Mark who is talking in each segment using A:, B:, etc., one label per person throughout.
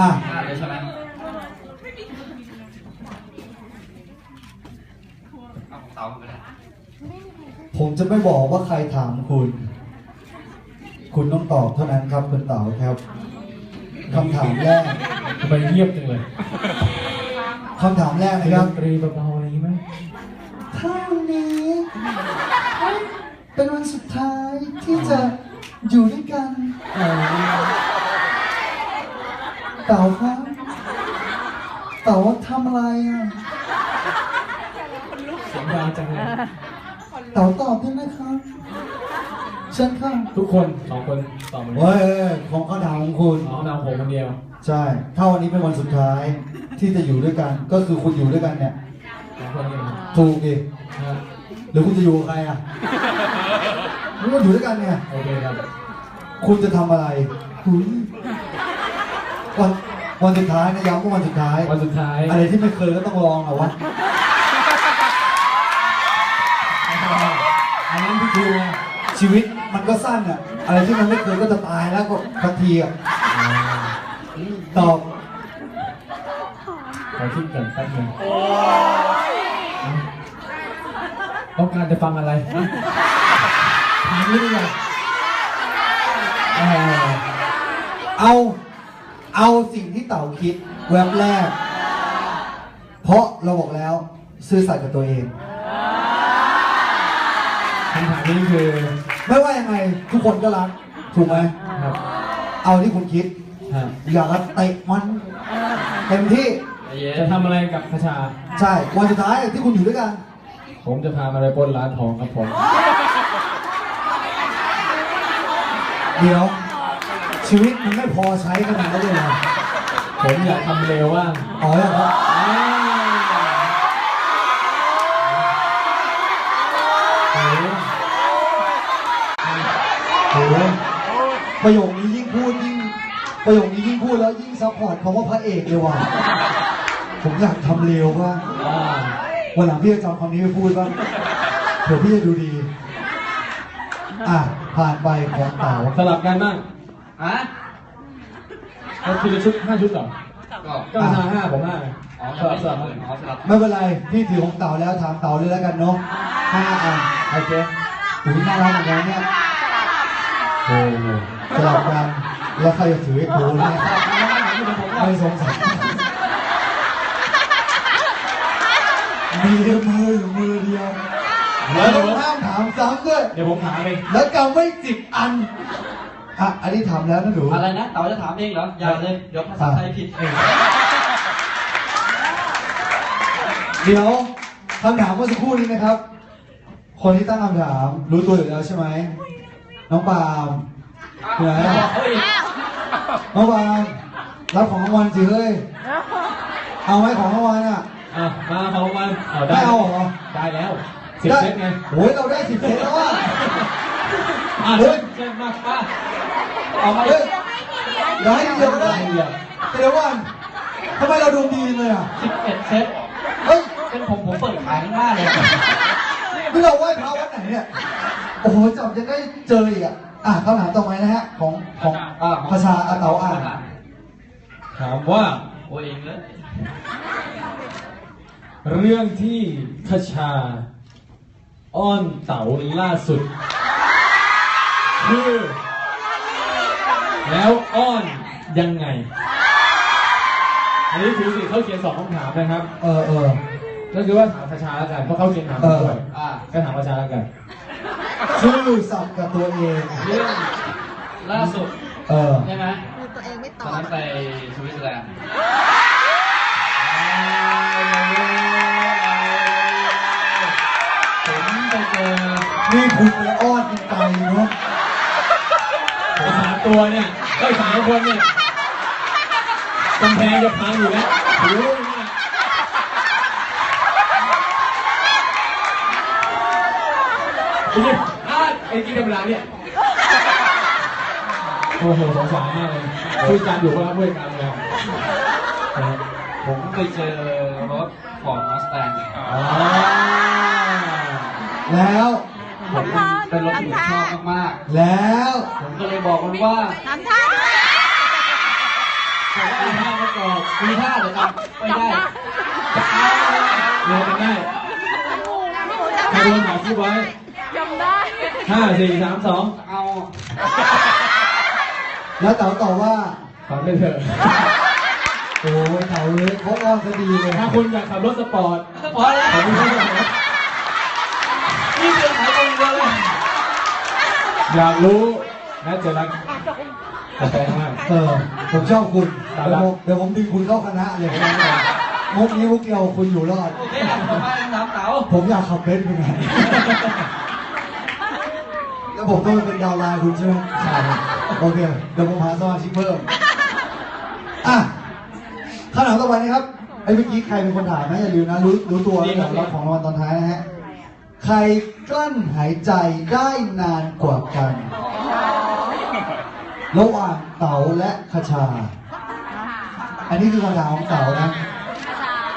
A: อะ
B: พลาดเลยใช่ไหมเอาของเต๋าไปเลย
A: ผมจะไม่บอกว่าใครถามคุณ คุณต้องตอบเท่านั้นครับคุณเต๋าครับคำถามแรก
C: ทำไมเงียบจังเลย
A: คำถามแรก
C: มี
A: นะค
C: ด
A: รับ
C: นตรีเบาๆอะไรอย่างงี้ไหม
A: ถ้าวันนี้เป็นวันสุดท้ายที่จะอยู่ด้วยกัน
C: เออ
A: เต๋าครับเต๋าทำอะไรอะ
C: เสียงดังจังเลย
A: เต๋าตอบได้ไหมครับเชิญค่ะ
C: ทุกคนสองคนตอบมาเลย
A: เว้ยของคำถามของคุณ
C: น้องนำผมคนเดียว
A: ใช่ ถ้าวันนี้เป็นวันสุดท้ายที่จะอยู่ด้วยกัน ก็คือคุณอยู่ด้วยกันเนี่ย
C: สองคนเดียว
A: ถูกดิ
C: นะ
A: หรือคุณจะอยู่กับใครอะนี่ก็อยู่ด้วยกันเนี่ย
C: โอเคครับ
A: คุณจะทำอะไรหุย วันวันสุดท้ายนะย้ำว่าวันสุดท้าย
C: วันสุดท้าย
A: อะไรที่ไม่เคยก็ต้องลองอะวะ
C: อันนั้นพี่ครูไง
A: ชีวิตมันก็สั้นอะ อะไรที่มันไม่เคยก็จะตายแล้วก็ทันทีอะตอบ
C: ขอคิดก่อนแป๊บนึงต้องการจะฟังอะไรฮะถามนี่ดีกว่าเออ
A: เอา เอาสิ่งที่เต่าคิดแวบแรก เพราะเราบอกแล้วซื่อสัตย์กับตัวเอง
C: คำถามนี้คือ
A: ไม่ว่ายังไงทุกคนก็รัก ถูกไหม
C: ครับ
A: เอาที่คุณคิด
C: ฮะ
A: อยากจะเตะมันเต็มที่
B: ใจเย็น
C: จะทำอะไรกับพระชา
A: ใช่วันสุดท้ายที่คุณอยู่ด้วยกัน
C: ผมจะพามาไปปล้นร้านทองครับผม
A: เดี๋ยว ชีวิตมันไม่พอใช้ขนาดนั้นเลยเหรอ
C: ผมอยากทำเร็วว่าง
A: อ๋อแล้วครับ
C: โอ้โห
A: โหประโยคนี้ยิ่งพูดยิ่งประโยคนี้ยิ่งพูดแล้วยิ่งซัพพอร์ตคำว่าพระเอกเลยว่ะผมอยากทำเร็วว่าง
C: อ่า
A: วันหลังพี่จะจำคำนี้ไปพูดบ้างเผื่อพี่จะดูดี อะผ่านไปของเต๋า
C: สลับกันบ้าง
B: ฮะ
C: เอาทีละชุดห้าชุดเหรอ
B: ก็
C: ก็ห้าห้าผมห้าไง
B: อ๋อ
C: สลับสลับ
B: อ๋อสลับ
A: ไม่เป็นไร พี่ถือของเต๋าแล้วถามเต๋าเลยแล้วกันเนาะห้าอัน
C: โอเค
A: อุ้ยน่ารักเหมือนกันเนี่ย
C: โอ้โห
A: สลับกันแล้วใครจะถือให้กูเนี่ยไม่สงสัยมีเดียวมืออยู่มือเดียวแล้วต้องห้ามถามซ้ำด้วย
C: เดี๋ยวผมถามเอง
A: แล้วกำไม่สิบอัน อะอันนี้ถามแล้วนะหนู
B: อะไรนะเต๋าจะถามเองเหรออย่าเลยเดี๋ยวภาษาไทยผิดเอง
A: เดี๋ยวคำถามเมื่อสักครู่นี้นะครับ คนที่ตั้งคำถามรู้ตัวอยู่แล้วใช่ไหมน้องปาล์มอยู่ไหน
B: เฮ้ย
A: น้องปาล์มรับของรางวัลสิเฮ้ยเอาไหมของรางวัลอะ
C: อะมาของมันเอาได้
A: ไม่เอาเหรอ
C: ได้แล้วสิบ
A: ได้
C: เซตไง
A: โอ้ยเราได้สิบเซตแล้วอะ
C: อะเฮ้ย เซตมากป้า
A: เอามาเลยเราให้ทีเดียวก็ได้
C: เดียว
A: แต่เดี๋ยวก่อนทำไมเราดวงดีเลยอะ
B: สิบเอ็ดเซต
A: เฮ้ย
B: เป็นผมผมเปิดขายข้างหน้าเลย
A: นี่เราไหว้พระวัดไหนเนี่ย โอ้โหจับจะได้เจออีกอะ อะคำถามต่อไปนะฮะ ของของ
B: อ่า
A: ภาษาอาเตาอ่าน
C: ถามว่า
B: โอ้เองเลย
C: เรื่องที่คชา อ้อนเต๋าล่าสุด คือ แล้วอ้อนยังไง อันนี้ถือสิเขาเขียนสองคำถามนะครับ
A: เออเออ
C: ก็คือว่าถามคชาแล้วกันเพราะเขาเขียนถามมาด้วย
B: อ่า
C: ก็ถามคชาแล้วกัน
A: ซื่อสัตย์กับตัวเอง
B: เรื่องล่าสุด
A: เออ
B: ใช่ไหม
D: คือตัวเองไม่ต
B: ต
D: อ
B: อน
D: บ
B: นั้นไปสวิตเซอร์แลนด์ผมไปเจอ
A: นี่คุณไปอ้อนกันไกลเนาะ
C: ไอ้สาม ตัวเนี่ยไอ้สามคนเนี่ยกำแพงจะพังอยู่แล้วโอ้โหเนี่ยไอ้เนี่ยอ้าไอ้กินธรรมดาเนี่ยโอ้โหสงสารมากเลยพูดจานอยู่ก็รับด้วยกันเลยนะครับ
B: ผมไปเจอรถของมอสแตง
C: อ๋อ
A: แล้ว
B: ผม เป็นรถที่ผมชอบมาก
A: แล้ว
B: ๆ ผมก็เลยบอกมันว่า
D: ทำท่า
B: ผมว่ามีท่าเดี๋ยวกันไม่ได้
C: เรียนกันได้ใครโดนถ่ายคลิปไว้
D: จำได้
C: ห้าสี่สามสอง
B: เอา
A: แล้วเต๋าตอบว่า
C: ฟังไปเถอะ
A: โอ้ยเต๋าเลยเขาอ้อนซะดีเลย
C: ถ้าคุณอยากขับรถสปอร์ต
B: พอแล้ว
C: อ
B: ยา
C: กรู้น่าจะรักกาแฟมาก
A: เออ ผมชอบคุณ
C: ตา
A: เดี๋
C: ลั
A: ยว
C: บ
A: ผมเดี๋ยวผมดึงคุณเข้าคณะเลยมุกนี้มุกเดียวคุณอยู่รอด
B: โอเคอะต่อมาคำถามเต๋า
A: ผมอยากขับเบนซ์เป็นไงแล้วผมต้องเป็นดาวน์ไลน์คุณใช่ไหม
C: ใช่ครับ
A: โอเค เดี๋ยวผมหาสมาชิกเพิ่ม อะคำถามต่อไปนะครับ ไอ้เมื่อกี้ใครเป็นคนถามนะอย่าลืมนะ รู้รู้ตัวนะเดี๋ยวรับของรางวัลตอนท้ายนะฮะ ใครกลั้นหายใจได้นานกว่ากัน ระหว่างเต๋าและคชา อันนี้คือคำถามของเต๋านะ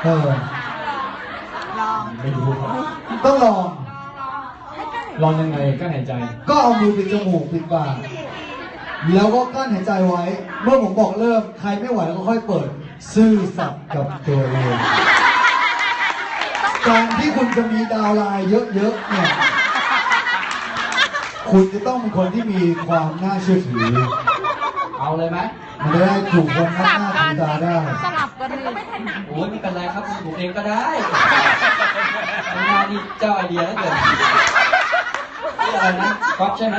A: เออ
C: ไม่รู้ครับ
A: ต้องลอง
C: ลองยังไงก็หายใจ
A: ก็เอามือปิดจมูกปิดปาก แล้วก็กลั้นหายใจไว้ เมื่อผมบอกเริ่ม ใครไม่ไหวแล้วก็ค่อยเปิด ซื่อสัตย์กับตัวเอง การที่คุณจะมีดาวน์ไลน์เยอะๆเนี่ย คุณจะต้องเป็นคนที่มีความน่าเชื่อถือ
B: เอาเลยไหม
A: มันจะได้ถูกคนนับหน้าถือตาได้
D: สลับกันเลย
B: โอ้ยไม่เป็นไรครับผมเองก็ได้ทำงานนี่เจ้าไอเดียแล้วเกิดนี่อะไรนะก๊อฟใช่ไหม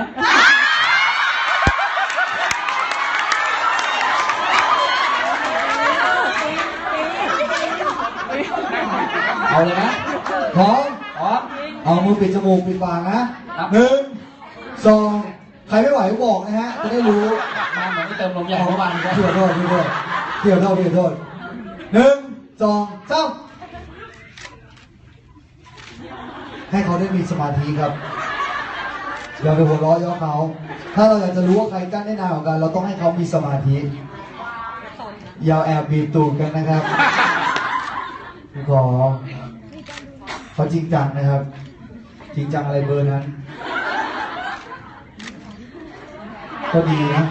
B: เอาเลยนะ
A: พร้อม
B: พร้อม
A: เอามือปิดจมูกปิดปากนะครับหนึ่งสองใครไม่ไหวบอกนะฮะ จะได้รู้
B: มาเหมือนที่เติมลมใหญ่เมื่อวานก็
A: เที่ยวโทษเที่ยวโทษเที่ยวโทษเที่ยวโทษหนึ่งสองสามให้เขาได้มีสมาธิครับอย่าไปหัวเราะเย่อเขา ถ้าเราอยากจะรู้ว่าใครกั้นได้นานกว่ากัน เราต้องให้เขามีสมาธิ อย่าแอบบีบตูดกันนะครับขอเขา จริงจังนะครับ จริงจังอะไรเบอร์นั้น ก็ดีนะ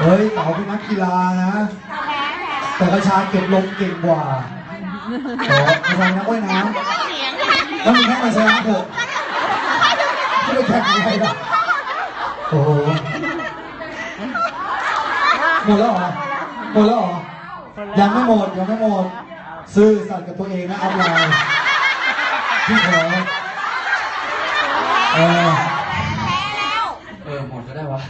A: เฮ้ยเต๋าเป็นนักกีฬานะ แต่กระชาเก็บลมเก่งกว่าขอกระชานักว่ายน้ำต้องมีแค่มาชนะเถอะไม่ได้แข่งอะไรหรอกโอ้โหหมดแล้วเหรอหมดแล้วเหรอยังไม่หมดยังไม่หมด ซื่อสัตย์กับตัวเองนะอัพไลน์พี่ขอเออ
B: เออหมดก็ได้วะ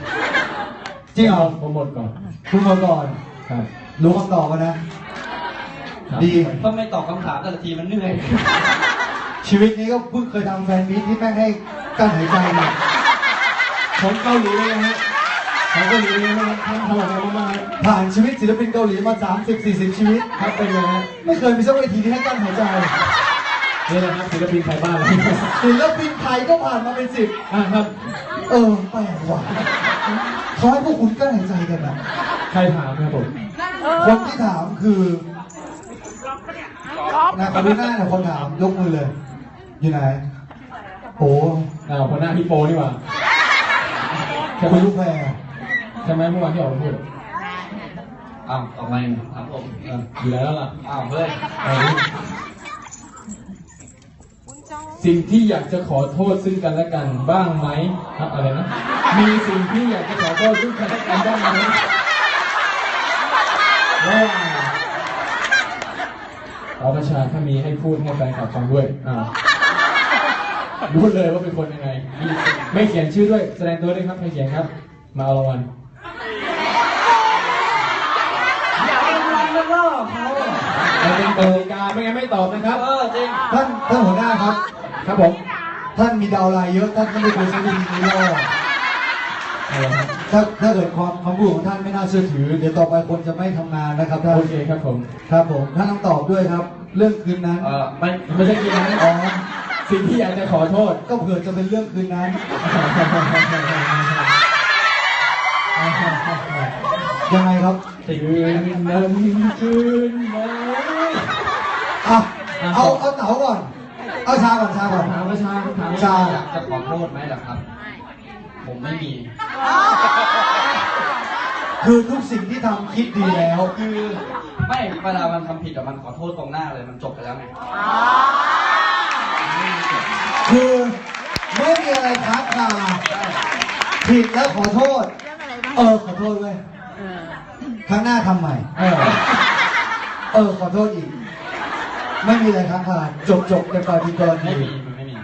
A: จริงเหรอ
C: ผมหมดก่อน
A: คุณมาก่อน
C: ครับ
A: รู้คำตอบกันนะ
C: ครับ
A: ดี
B: ต้องไม่ตอบคำถามแต่ละทีมันเหนื่อย
A: ชีวิตนี้ก็เพิ่งเคยทำแฟนมิตที่แม่งให้กั้นหายใจเนี่ย
C: ของเกาหลีเลยนะฮะ ของเกาหลีเลยนะทำพลังมาก
A: ผ่านชีวิตศิลปินเกาหลีมา 30 40 ชีวิต
C: ๆครับเป็นไงฮะ
A: ไม่เคยมีสักเวทีที่ให้กั้นหายใจ
C: นี่นะครับศิลปินไทยบ้านเรา
A: ศิลปินไทยก็ผ่านมาเป็นสิบ
C: อะครับ
A: เออแปลกว่ะเขาให้พวกคุณกั้นหายใจกันนะ
C: ใครถามครับผม
A: คนที่ถามคือนะกรุณาเนี่ยคนถามยกมือเลย อยู่ไหนโอ้
C: อ้าวคนหน้าพี่โปนี่หว่าใช่ไหม
A: คุณลูกแพร
C: ใช่ไหมเมื่อวานที่ออกมาพูด
B: อ้าวต่อไปถามผม
C: อะอยู่แล้วล่ะ
B: อ้าวเฮ้ย
C: เอาดิสิ่งที่อยากจะขอโทษซึ่งกันและกันบ้างไหมครับอะไรนะ มีสิ่งที่อยากจะขอโทษซึ่งกันและกันบ้างไหมระหว่างเอาประชาถ้ามีให้พูดให้แฟนคลับฟังด้วยอ้าวรู้เลยว่าเป็นคนยังไงไม่เขียนชื่อด้วย แสดงตัวด้วยครับใครเขียนครับ มาเอารางวัล
B: อย่าเป็นรังเป็นล่อเขาอะ
C: มันเป็นกติกาไม่งั้นไม่ตอบนะครับ
B: เออจริง
A: ท่านท่านหัวหน้าครับ
C: ครับผม
A: ท่านมีดาวน์ไลน์เยอะท่านก็ไม่ควรใช้วิธีนี้หรอก
C: เอาละครับ
A: ถ้าถ้าเกิดความคำพูดของท่านไม่น่าเชื่อถือ เดี๋ยวต่อไปคนจะไม่ทำงานนะครับท่าน
C: โอเคครับผม
A: ครับผมท่านต้องตอบด้วยครับ เรื่องคืนนั้น
B: เออไม่
C: ไม่ใช่กินนะ
A: อ๋อ
C: สิ่งที่อยากจะขอโทษ
A: ก็เผื่อจะเป็นเรื่องคืนนั้น ยังไงครับ
C: สิ่งนั้นคืนไห น
A: อะเอาเอาเต๋าก่อน เอาชาก่อนชาก่อน
C: ถามประชาถาม
A: ชา
B: อยากจะขอโทษไหมล่ะครับ ผมไม่มี
A: คคือทุกสิ่งที่ทำคิดดีแล้ว
B: คือไม่เวลามันทำผิดอะมันขอโทษตรงหน้าเลยมันจบไปแล้วไง
A: คือไม่มีอะไรค้างคาผิดแล้วขอโทษ เออขอโทษเว้ยครั้งหน้าทำใหม่
C: เออ
A: เออขอโทษอีก ไม่มีอะไรค้างคาจบจบกันไปเป็นกร
B: ไม่
A: ณี
B: มีมันไม่มี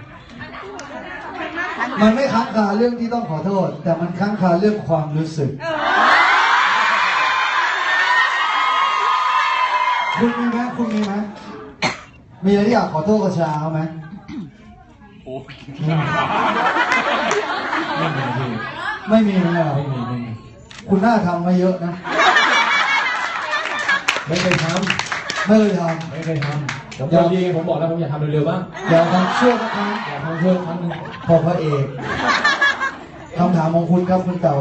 A: มันไม่ค้างคาเรื่องที่ต้องขอโทษ แต่มันค้างคาเรื่องความรู้สึก คุณมีไหมคุณมีไหมมีอะไรที่อยากขอโทษกับชาเขาไหม
B: โอ้
C: ไม่มีพี่
A: ไม่มีเลยเหรอ
C: ไม่มีไม่มี
A: คุณน่าทำมาเยอะนะ
C: ไม่เคยท
A: ไม่เคยทำ
C: ไม่เคยทำ ผมคนดีไงผมบอกแล้วผมอยากทำเร็วๆบ้างำ
A: อยากทำช่วยสักครั้ง
C: อยากทำช่วยครั้งหนึง
A: พอพระเอกคำถามของคุณครับคุณเต๋า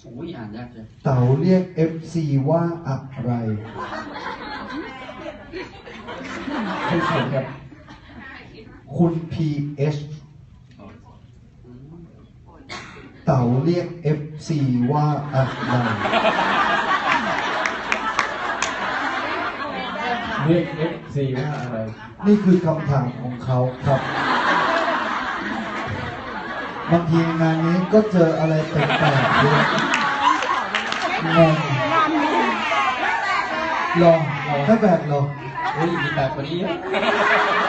B: โหอ่านยากเลย
A: เต๋าเรียก FC ว่าอะไร
C: ให้เขียนครับ
A: คุณ PH เต๋าเรียก FC ว่าอะไร
C: เรียก F C ว่าอะไร
A: นี่คือคำถามของเขาครับ บางทีงานนี้ก็เจออะไรแปลกๆด้วยงงรอไม่แปลกหรอ
B: เฮ้ยมีแปลกกว่านี้เยอะ